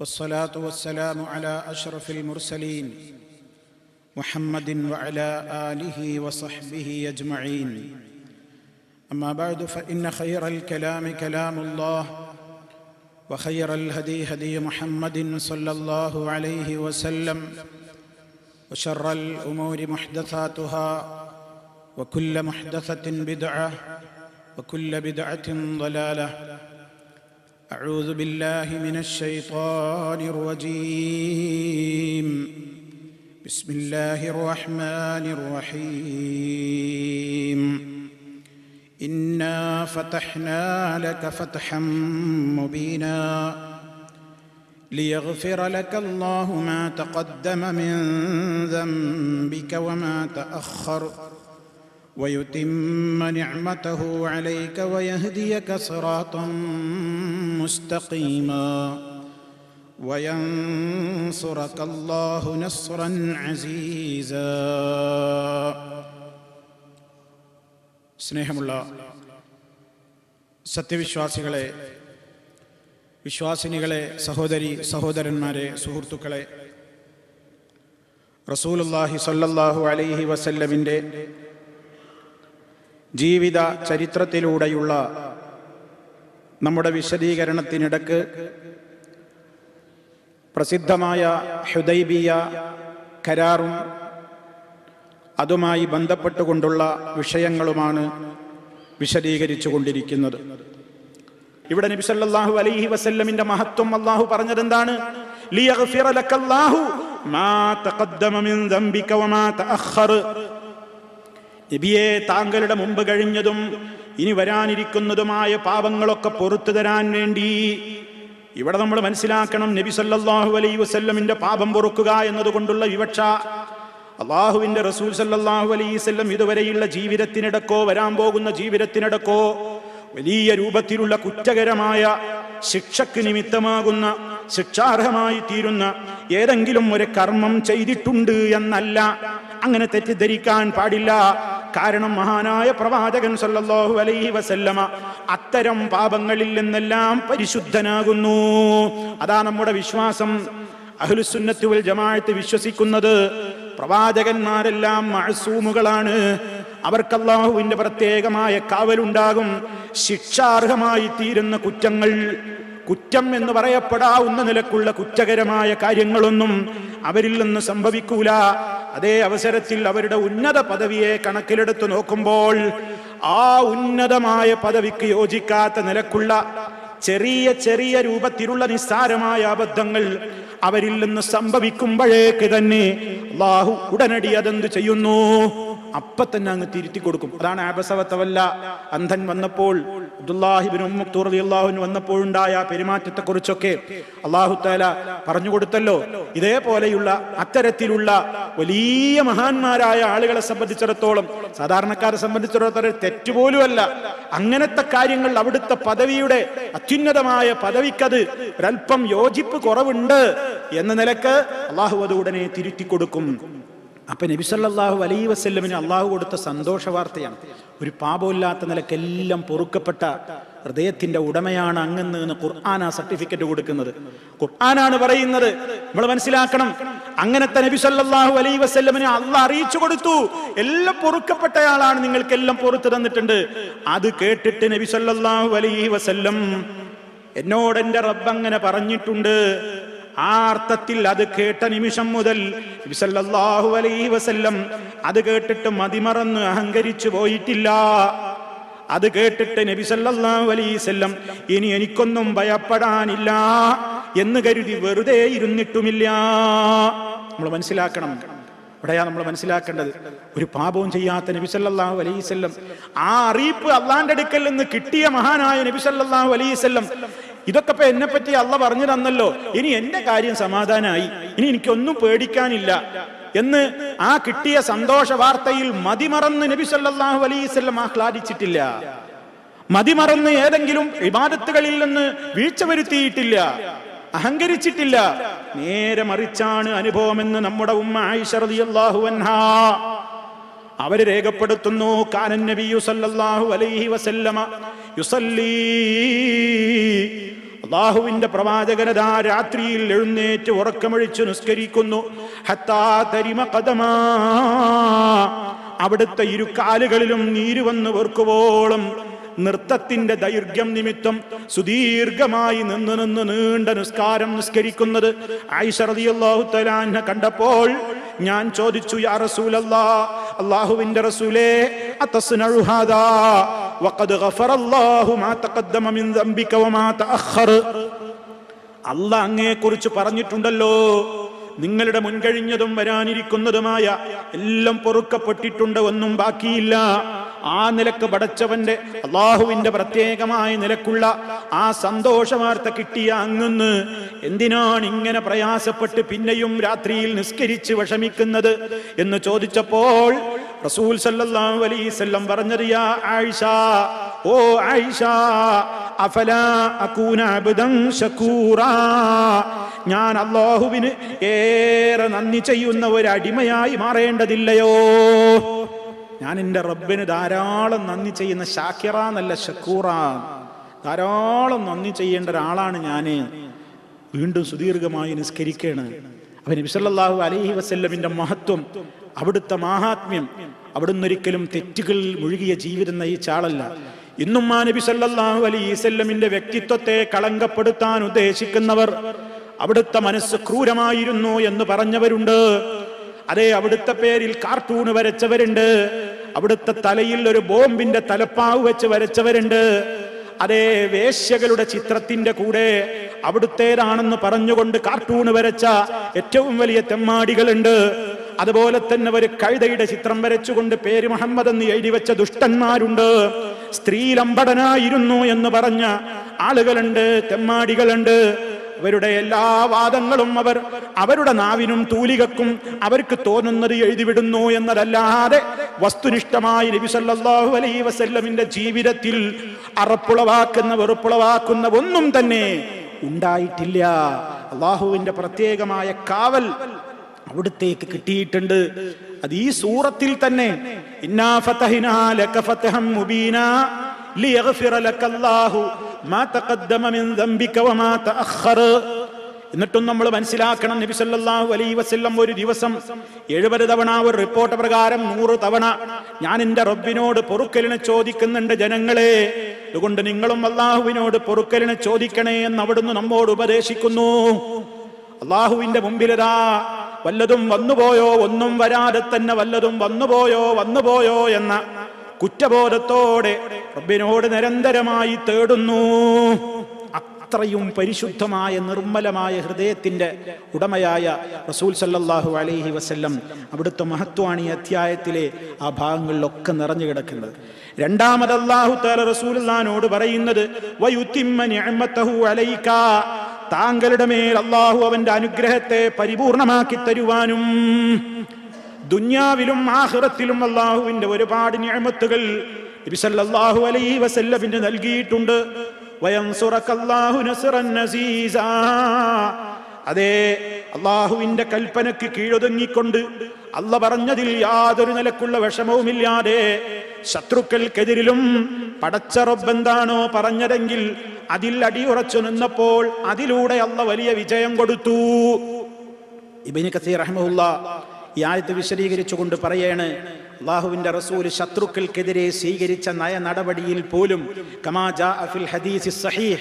والصلاة والسلام على أشرف المرسلين محمد وعلى آله وصحبه أجمعين. أما بعد فإن خير الكلام كلام الله وخير الهدي هدي محمد صلى الله عليه وسلم وشر الأمور محدثاتها وكل محدثة بدعة وكل بدعة ضلالة. أعوذ بالله من الشيطان الرجيم. بسم الله الرحمن الرحيم. إنا فتحنا لك فتحا مبينا ليغفر لك الله ما تقدم من ذنبك وما تأخر. ويتم نعمته عليك ويهديك صراطا مستقيما وينصرك الله نصرا عزيزا സ്നേഹമുള്ള സത്യവിശ്വാസികളെ വിശ്വാസിനികളെ സഹോദരി സഹോദരന്മാരെ സുഹൃത്തുക്കളെ റസൂലുല്ലാഹി സല്ലല്ലാഹു അലൈഹി വസല്ലമിൻ്റെ ജീവിത ചരിത്രത്തിലൂടെയുള്ള നമ്മുടെ വിശദീകരണത്തിനിടക്ക് പ്രസിദ്ധമായ ഹുദൈബിയ കരാറും അതുമായി ബന്ധപ്പെട്ടുകൊണ്ടുള്ള വിഷയങ്ങളുമാണ് വിശദീകരിച്ചു കൊണ്ടിരിക്കുന്നത് ഇവിടെ നബി സല്ലല്ലാഹു അലൈഹി വസല്ലമിന്റെ മഹത്വം അള്ളാഹു പറഞ്ഞത് എന്താണ് ലിയഗ്ഫിറ ലക്കല്ലാഹു മാ തഖദ്ദമ മിൻ ദംബിക വമാ തഅഖർ നബിയെ താങ്കളുടെ മുമ്പ് കഴിഞ്ഞതും ഇനി വരാനിരിക്കുന്നതുമായ പാപങ്ങളൊക്കെ പൊറത്തു തരാൻ വേണ്ടി ഇവിടെ നമ്മൾ മനസ്സിലാക്കണം നബി സല്ലാഹു അലൈ വസ്ല്ലമിന്റെ പാപം പൊറുക്കുക എന്നതുകൊണ്ടുള്ള വിവക്ഷ. അള്ളാഹുവിന്റെ റസൂൽ സല്ലാഹു അലൈഹി വസല്ലം ഇതുവരെയുള്ള ജീവിതത്തിനിടക്കോ വരാൻ പോകുന്ന ജീവിതത്തിനിടക്കോ വലിയ രൂപത്തിലുള്ള കുറ്റകരമായ ശിക്ഷക്ക് നിമിത്തമാകുന്ന ശിക്ഷാർഹമായി തീരുന്ന ഏതെങ്കിലും ഒരു കർമ്മം ചെയ്തിട്ടുണ്ട് എന്നല്ല. അങ്ങനെ തെറ്റിദ്ധരിക്കാൻ പാടില്ല. കാരണം മഹാനായ പ്രവാചകൻ സല്ലല്ലാഹു അലൈഹി വസല്ലമ അത്തരം പാപങ്ങളിൽ നിന്നെല്ലാം പരിശുദ്ധനാകുന്നു. അതാ നമ്മുടെ വിശ്വാസം. അഹ്ലുസുന്നത്ത് വൽ ജമാഅത്ത് വിശ്വസിക്കുന്നത് പ്രവാചകന്മാരെല്ലാം മഴസൂമുകളാണ് അവർക്ക് അള്ളാഹുവിന്റെ പ്രത്യേകമായ കാവലുണ്ടാകും. ശിക്ഷാർഹമായി തീരുന്ന കുറ്റങ്ങൾ കുറ്റം എന്ന് പറയപ്പെടാവുന്ന നിലക്കുള്ള കുറ്റകരമായ കാര്യങ്ങളൊന്നും അവരിൽ നിന്ന് സംഭവിക്കൂല. അതേ അവസരത്തിൽ അവരുടെ ഉന്നത പദവിയെ കണക്കിലെടുത്ത് നോക്കുമ്പോൾ ആ ഉന്നതമായ പദവിക്ക് യോജിക്കാത്ത നിലക്കുള്ള ചെറിയ ചെറിയ രൂപത്തിലുള്ള നിസ്സാരമായ അബദ്ധങ്ങൾ അവരിൽ നിന്ന് സംഭവിക്കുമ്പോഴേക്ക് തന്നെ അള്ളാഹു ഉടനടി അതെന്ത് ചെയ്യുന്നു? അപ്പൊ തന്നെ അങ്ങ് തിരുത്തി കൊടുക്കും. അതാണ് ആപസവത്തവല്ല. അന്ധൻ വന്നപ്പോൾ അബ്ദുല്ലാഹിബിൻ അള്ളാഹുവിന് വന്നപ്പോഴുണ്ടായ പെരുമാറ്റത്തെ കുറിച്ചൊക്കെ അള്ളാഹു താല പറഞ്ഞു കൊടുത്തല്ലോ. ഇതേപോലെയുള്ള അത്തരത്തിലുള്ള വലിയ മഹാന്മാരായ ആളുകളെ സംബന്ധിച്ചിടത്തോളം സാധാരണക്കാരെ സംബന്ധിച്ചിടത്തോളം തെറ്റുപോലുമല്ല. അങ്ങനത്തെ കാര്യങ്ങൾ അവിടുത്തെ പദവിയുടെ അത്യുന്നതമായ പദവിക്കത് ഒരൽപ്പം യോജിപ്പ് കുറവുണ്ട് എന്ന നിലയ്ക്ക് അള്ളാഹു അത് ഉടനെ തിരുത്തി കൊടുക്കും. അപ്പൊ നബി സല്ലല്ലാഹു അലൈഹി വസല്ലമിന് അള്ളാഹു കൊടുത്ത സന്തോഷ വാർത്തയാണ് ഒരു പാപമില്ലാത്ത നിലക്കെല്ലാം പൊറുക്കപ്പെട്ട ഹൃദയത്തിന്റെ ഉടമയാണ് അങ്ങെന്ന് എന്ന് ഖുർആൻ ആ സർട്ടിഫിക്കറ്റ് കൊടുക്കുന്നത്. ഖുർആനാണ് പറയുന്നത്. നമ്മൾ മനസ്സിലാക്കണം. അങ്ങനത്തെ നബി സല്ലാഹു അലൈ വസ്ല്ലമിന് അള്ള അറിയിച്ചു കൊടുത്തു. എല്ലാം പൊറുക്കപ്പെട്ടയാളാണ് നിങ്ങൾക്കെല്ലാം പൊറുത്തു തന്നിട്ടുണ്ട്. അത് കേട്ടിട്ട് നബി സല്ലാഹു അലൈ വസല്ലം എന്നോട് എന്റെ റബ്ബ് അങ്ങനെ പറഞ്ഞിട്ടുണ്ട്. ആ അർത്ഥത്തിൽ അത് കേട്ട നിമിഷം മുതൽ സല്ലല്ലാഹു അലൈഹി വസല്ലം അത് കേട്ടിട്ട് മതിമറന്ന് അഹങ്കരിച്ചു പോയിട്ടില്ല. അത് കേട്ടിട്ട് നബി സല്ലല്ലാഹു അലൈഹി വസല്ലം ഇനി എനിക്കൊന്നും ഭയപ്പെടാനില്ല എന്ന് കരുതി വെറുതെ ഇരുന്നിട്ടുമില്ല. നമ്മൾ മനസ്സിലാക്കണം. ഇവിടെയാ നമ്മൾ മനസ്സിലാക്കേണ്ടത്? ഒരു പാപവും ചെയ്യാത്ത നബി സല്ലല്ലാഹു അലൈഹി വസല്ലം ആ അറിയിപ്പ് അള്ളാന്റെ അടുക്കൽ നിന്ന് കിട്ടിയ മഹാനായ നബി സല്ലല്ലാഹു അലൈഹി വസല്ലം ഇതൊക്കെ ഇപ്പൊ എന്നെ പറ്റി അള്ള പറഞ്ഞു തന്നല്ലോ. ഇനി എന്റെ കാര്യം സമാധാനമായി ഇനി എനിക്കൊന്നും പേടിക്കാനില്ല. എന്ന് ആ കിട്ടിയ സന്തോഷ വാർത്തയിൽ മതിമറന്ന് നബി സല്ലാഹു അലൈഹി വസല്ലം ആഹ്ലാദിച്ചിട്ടില്ല. മതിമറന്ന് ഏതെങ്കിലും വിവാദത്തുകളിൽ നിന്ന് വീഴ്ച വരുത്തിയിട്ടില്ല. അഹങ്കരിച്ചിട്ടില്ല. നേരെ മറിച്ചാണ് അനുഭവമെന്ന് നമ്മുടെ ഉമ്മ ആയിഷ റളിയല്ലാഹു അൻഹാ. അവർ രേഖപ്പെടുത്തുന്നു കാനൻ നബിയു സല്ലല്ലാഹു അലൈഹി വസല്ലമ യുസല്ലി അള്ളാഹുവിന്റെ പ്രവാചകനതാ രാത്രിയിൽ എഴുന്നേറ്റ് ഉറക്കമൊഴിച്ച് നിസ്കരിക്കുന്നു. ഹത്താ തരിമ കഥമാ അവിടുത്തെ ഇരുകാലുകളിലും നീര് വന്ന് വെറുക്കുവോളം. നൃത്തത്തിന്റെ ദൈർഘ്യം നിമിത്തം സുദീർഘമായി നിന്ന് നിന്ന് നീണ്ട നിസ്കാരം നിസ്കരിക്കുന്നത്. ആയിഷറതിയല്ലാഹു തലാന്ന കണ്ടപ്പോൾ ഞാൻ ചോദിച്ചു യാ റസൂലല്ലാ അള്ളാഹുവിന്റെ റസൂലേ അത്തസ്നഉ ഹാദാ? വഖദ് ഗഫറല്ലാഹു മാ തഖദ്ദമ മിൻ ദംബിക വമാ തഅഖർ അല്ല അങ്ങയെ കുറിച്ച് പറഞ്ഞിട്ടുണ്ടല്ലോ. നിങ്ങളുടെ മുൻകഴിഞ്ഞതും വരാനിരിക്കുന്നതുമായ എല്ലാം പൊറുക്കപ്പെട്ടിട്ടുണ്ട് ഒന്നും ബാക്കിയില്ല. ആ നിലയ്ക്ക് പടച്ചവന്റെ അള്ളാഹുവിന്റെ പ്രത്യേകമായ നിലക്കുള്ള ആ സന്തോഷ വാർത്ത കിട്ടിയ അങ്ങുന്ന് എന്തിനാണ് ഇങ്ങനെ പ്രയാസപ്പെട്ട് പിന്നെയും രാത്രിയിൽ നിസ്കരിച്ച് വിഷമിക്കുന്നത് എന്ന് ചോദിച്ചപ്പോൾ റസൂൽ സല്ലല്ലാഹു അലൈഹി വസല്ലം പറഞ്ഞത് യാ ആയിഷ ഓ ആയിഷ അബ്ദൻ ഞാൻ അള്ളാഹുവിന് ഏറെ നന്ദി ചെയ്യുന്ന ഒരു അടിമയായി മാറേണ്ടതില്ലയോ? ഞാൻ എന്റെ റബ്ബിന് ധാരാളം നന്ദി ചെയ്യുന്ന ഷാക്കിറ എന്നല്ല ഷക്കൂറ. ധാരാളം നന്ദി ചെയ്യേണ്ട ഒരാളാണ് ഞാൻ വീണ്ടും സുദീർഘമായി നിസ്കരിക്കുകയാണ് അവൻ നബിസല്ലാഹു അലഹി വസല്ലമിന്റെ മഹത്വം അവിടുത്തെ മാഹാത്മ്യം അവിടുന്ന് ഒരിക്കലും തെറ്റുകളിൽ മുഴുകിയ ജീവിതം നയിച്ച ആളല്ല. ഇന്നും ആ നബി സല്ലാഹു അലൈസല്ലമിന്റെ വ്യക്തിത്വത്തെ കളങ്കപ്പെടുത്താൻ ഉദ്ദേശിക്കുന്നവർ അവിടുത്തെ മനസ്സ് ക്രൂരമായിരുന്നു എന്ന് പറഞ്ഞവരുണ്ട്. അതെ അവിടുത്തെ പേരിൽ കാർട്ടൂൺ വരച്ചവരുണ്ട്. അവിടുത്തെ തലയിൽ ഒരു ബോംബിന്റെ തലപ്പാവ് വെച്ച് വരച്ചവരുണ്ട്. അതേ വേശ്യകളുടെ ചിത്രത്തിന്റെ കൂടെ അവിടുത്തേതാണെന്ന് പറഞ്ഞുകൊണ്ട് കാർട്ടൂൺ വരച്ച ഏറ്റവും വലിയ തെമ്മാടികളുണ്ട്. അതുപോലെ തന്നെ ഒരു കഴുതയുടെ ചിത്രം വരച്ചുകൊണ്ട് പേര് മുഹമ്മദ് എന്ന് എഴുതി വെച്ച ദുഷ്ടന്മാരുണ്ട്. സ്ത്രീ സ്ത്രീലമ്പടനായിരുന്നു എന്ന് പറഞ്ഞ ആളുകളുണ്ട് തെമ്മാടികളുണ്ട്. അവരുടെ എല്ലാ വാദങ്ങളും അവർ അവരുടെ നാവിനും തൂലികക്കും അവർക്ക് തോന്നുന്നത് എഴുതിവിടുന്നു എന്നതല്ലാതെ വസ്തുനിഷ്ഠമായി നബി സല്ലല്ലാഹു അലൈഹി വസല്ലമിന്റെ ജീവിതത്തിൽ അറപ്പുളവാക്കുന്ന വെറുപ്പുളവാക്കുന്ന ഒന്നും തന്നെ ഉണ്ടായിട്ടില്ല. അള്ളാഹുവിന്റെ പ്രത്യേകമായ കാവൽ അവിടുത്തേക്ക് കിട്ടിയിട്ടുണ്ട്. അത് ഈ സൂറത്തിൽ തന്നെ ഇന്നാ ഫതഹിനാ ലക ഫതഹം മുബീനാ ലിയഗ്ഫിറ ലകല്ലാഹു മാ തഖദ്ദമ മിൻ ദംബിക വമാ തഅഖറ എന്നിട്ടും നമ്മൾ മനസ്സിലാക്കണം. നബി സല്ലല്ലാഹു അലൈഹി വസല്ലം ഒരു ദിവസം എഴുപത് തവണ ഒരു റിപ്പോർട്ട് പ്രകാരം നൂറ് തവണ ഞാൻ എന്റെ റബ്ബിനോട് പൊറുക്കലിനെ ചോദിക്കുന്നുണ്ട് ജനങ്ങളെ. അതുകൊണ്ട് നിങ്ങളും അള്ളാഹുവിനോട് പൊറുക്കലിനെ ചോദിക്കണേ എന്ന് അവിടുന്ന് നമ്മോട് ഉപദേശിക്കുന്നു. അള്ളാഹുവിന്റെ മുമ്പിലതാ വല്ലതും വന്നുപോയോ ഒന്നും വരാതെ തന്നെ വല്ലതും വന്നുപോയോ വന്നുപോയോ എന്ന കുറ്റബോധത്തോടെ റബ്ബിനോട് നിരന്തരമായി തേടുന്നു. അത്രയും പരിശുദ്ധമായ നിർമ്മലമായ ഹൃദയത്തിന്റെ ഉടമയായ റസൂൽ സല്ലാഹു അലൈഹി വസ്ല്ലം അവിടുത്തെ മഹത്വമാണ് ഈ അധ്യായത്തിലെ ആ ഭാഗങ്ങളിലൊക്കെ നിറഞ്ഞു കിടക്കുന്നത് രണ്ടാമത് അള്ളാഹു താല റസൂലിനോട് പറയുന്നത് താങ്കളുടെ മേൽ അള്ളാഹു അവന്റെ അനുഗ്രഹത്തെ പരിപൂർണമാക്കി തരുവാനും ദുന്യാവിലും ആഹ്റത്തിലും അള്ളാഹുവിന്റെ ഒരുപാട് ഞാമത്തുകൾ നബിസല്ലാഹു വസല്ലമിന് നൽകിയിട്ടുണ്ട്. അതെ അള്ളാഹുവിന്റെ കൽപ്പനക്ക് കീഴൊതുങ്ങിക്കൊണ്ട് അല്ല പറഞ്ഞതിൽ യാതൊരു നിലക്കുള്ള വിഷമവുമില്ലാതെ ശത്രുക്കൾക്കെതിരിലും പടച്ച റബ്ബെന്താണോ പറഞ്ഞതെങ്കിൽ അതിൽ അടിയുറച്ചു നിന്നപ്പോൾ അതിലൂടെ അള്ള വലിയ വിജയം കൊടുത്തു. ഇബിന് കസീർ റഹ്മുല്ല ഈ ആയത്ത് വിശദീകരിച്ചുകൊണ്ട് പറയാണ് അള്ളാഹുവിന്റെ റസൂൽ ശത്രുക്കൾക്കെതിരെ സ്വീകരിച്ച നയ നടപടിയിൽ പോലും കമാജാ അഫിൽ ഫിൽ ഹദീസി സഹീഹ്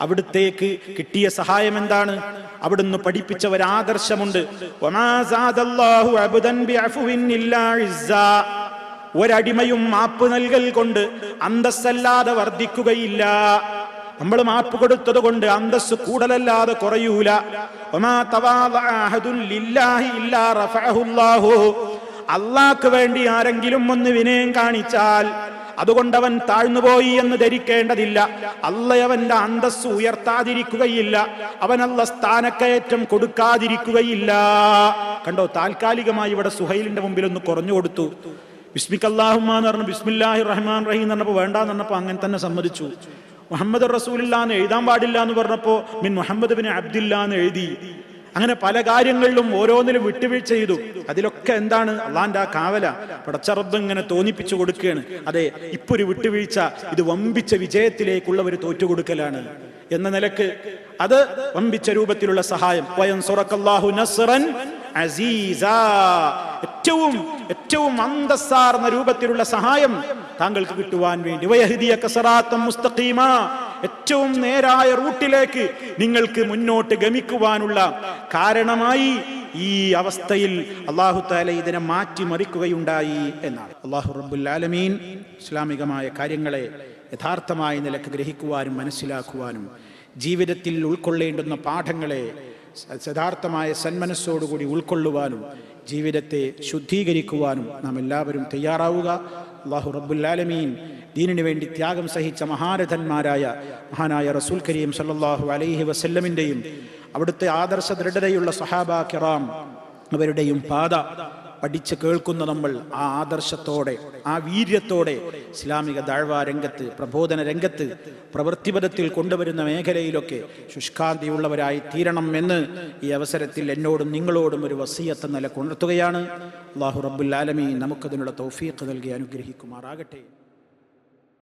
അവിടുത്തേക്ക് കിട്ടിയ സഹായം എന്താണ്? അവിടുന്ന് പഠിപ്പിച്ച ഒരു ആദർശമുണ്ട്. ഒരടിമയും മാപ്പ് നൽകൽ കൊണ്ട് അന്തസ്സല്ലാതെ വർദ്ധിക്കുകയില്ല. നമ്മൾ മാപ്പ് കൊടുത്തത് കൊണ്ട് അന്തസ് കൂടലല്ലാതെ കുറയൂല. അള്ളാഹ്ക്ക് വേണ്ടി ആരെങ്കിലും ഒന്ന് വിനയം കാണിച്ചാൽ അതുകൊണ്ടവൻ താഴ്ന്നുപോയി എന്ന് ധരിക്കേണ്ടതില്ല. അല്ലയവന്റെ അന്തസ് ഉയർത്താതിരിക്കുകയില്ല. അവനല്ല സ്ഥാനക്കയറ്റം കൊടുക്കാതിരിക്കുകയില്ല. കണ്ടോ താൽക്കാലികമായി ഇവിടെ സുഹൈലിന്റെ മുമ്പിൽ ഒന്ന് കുറഞ്ഞു കൊടുത്തു. ബിസ്മിക് അള്ളാഹുമാ എന്ന് പറഞ്ഞു ബിസ്മില്ലാഹി റഹ്മാൻ റഹീം എന്ന് പറഞ്ഞപ്പോൾ വേണ്ടാന്ന് പറഞ്ഞപ്പോൾ അങ്ങനെ തന്നെ സമ്മതിച്ചു. മുഹമ്മദ് റസൂലില്ലാന്ന് എഴുതാൻ പാടില്ല എന്ന് പറഞ്ഞപ്പോൾ മിൻ മുഹമ്മദ് ബിൻ അബ്ദില്ല എന്ന് എഴുതി. അങ്ങനെ പല കാര്യങ്ങളിലും ഓരോന്നിലും വിട്ടുവീഴ്ച ചെയ്തു. അതിലൊക്കെ എന്താണ്? അള്ളാന്റെ ആ കാവല പടച്ചറബ് ഇങ്ങനെ തോന്നിപ്പിച്ചു കൊടുക്കുകയാണ്. അതെ ഇപ്പൊ ഒരു വിട്ടുവീഴ്ച ഇത് വമ്പിച്ച വിജയത്തിലേക്കുള്ള ഒരു തോറ്റുകൊടുക്കലാണ്. എന്ന നിലയ്ക്ക് അത് വമ്പിച്ച രൂപത്തിലുള്ള സഹായം. ഏറ്റവും ഏറ്റവും അന്തസ്സാർന്ന രൂപത്തിലുള്ള സഹായം താങ്കൾക്ക് കിട്ടുവാൻ വേണ്ടി. ഏറ്റവും നേരായ റൂട്ടിലേക്ക് നിങ്ങൾക്ക് മുന്നോട്ട് ഗമിക്കുവാനുള്ള കാരണമായി ഈ അവസ്ഥയിൽ അള്ളാഹു താല ഇതിനെ മാറ്റിമറിക്കുകയുണ്ടായി എന്നാണ്. അള്ളാഹു റബ്ബുൽ ആലമീൻ ഇസ്ലാമികമായ കാര്യങ്ങളെ യഥാർത്ഥമായ നിലയ്ക്ക് ഗ്രഹിക്കുവാനും മനസ്സിലാക്കുവാനും ജീവിതത്തിൽ ഉൾക്കൊള്ളേണ്ടുന്ന പാഠങ്ങളെ യഥാർത്ഥമായ സന്മനസ്സോടുകൂടി ഉൾക്കൊള്ളുവാനും ജീവിതത്തെ ശുദ്ധീകരിക്കുവാനും നാം എല്ലാവരും തയ്യാറാവുക. അള്ളാഹു റബ്ബുല്ലാലമീൻ ദീനിനു വേണ്ടി ത്യാഗം സഹിച്ച മഹാരഥന്മാരായ മഹാനായ റസൂൽ കരീം സല്ലാഹു അലൈഹി വസല്ലമിന്റെയും അവിടുത്തെ ആദർശ ദൃഢതയുള്ള സഹാബ കിറാം അവരുടെയും പാത പഠിച്ച് കേൾക്കുന്ന നമ്മൾ ആ ആദർശത്തോടെ ആ വീര്യത്തോടെ ഇസ്ലാമിക ദാഴ്വാ രംഗത്ത് പ്രബോധന രംഗത്ത് പ്രവൃത്തിപഥത്തിൽ കൊണ്ടുവരുന്ന മേഖലയിലൊക്കെ ശുഷ്കാന്തിയുള്ളവരായി തീരണം എന്ന് ഈ അവസരത്തിൽ എന്നോടും നിങ്ങളോടും ഒരു വസീയത്ത് നില കൊണ്ടുത്തുകയാണ് അള്ളാഹു റബ്ബുല്ലാലമി നമുക്കതിനുള്ള തൗഫീഖ് നൽകി അനുഗ്രഹിക്കുമാറാകട്ടെ.